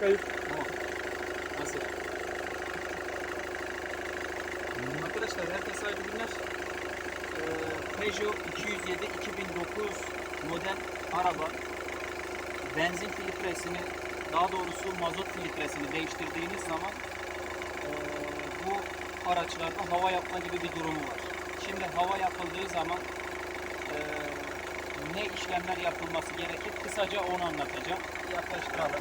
Kayıp. Tamam. Hazır. Arkadaşlar herkese hayırlı günler. Ee, Peugeot 207 2009 model araba benzin filtresini daha doğrusu mazot filtresini değiştirdiğiniz zaman ee, bu araçlarda hava yapma gibi bir durumu var. Şimdi hava yapıldığı zaman ee, ne işlemler yapılması gerekir? Kısaca onu anlatacağım. Yaklaştıralım.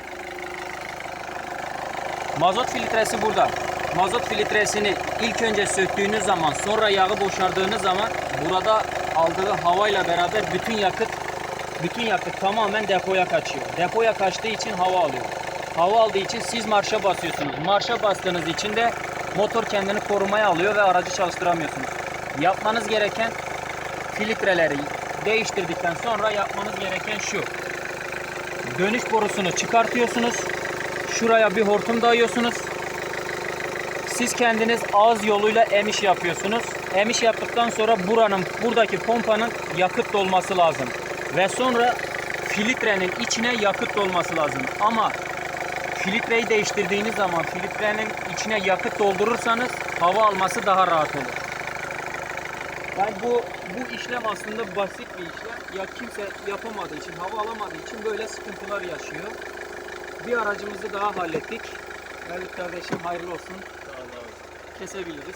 Mazot filtresi burada. Mazot filtresini ilk önce söktüğünüz zaman sonra yağı boşardığınız zaman burada aldığı havayla beraber bütün yakıt bütün yakıt tamamen depoya kaçıyor. Depoya kaçtığı için hava alıyor. Hava aldığı için siz marşa basıyorsunuz. Marşa bastığınız için de motor kendini korumaya alıyor ve aracı çalıştıramıyorsunuz. Yapmanız gereken filtreleri değiştirdikten sonra yapmanız gereken şu. Dönüş borusunu çıkartıyorsunuz. Şuraya bir hortum dayıyorsunuz. Siz kendiniz ağız yoluyla emiş yapıyorsunuz. Emiş yaptıktan sonra buranın buradaki pompanın yakıt dolması lazım. Ve sonra filtrenin içine yakıt dolması lazım. Ama filtreyi değiştirdiğiniz zaman filtrenin içine yakıt doldurursanız hava alması daha rahat olur. Yani bu bu işlem aslında basit bir işlem. Ya kimse yapamadığı için, hava alamadığı için böyle sıkıntılar yaşıyor. Bir aracımızı daha hallettik. Mevlüt kardeşim hayırlı olsun. Kesebiliriz.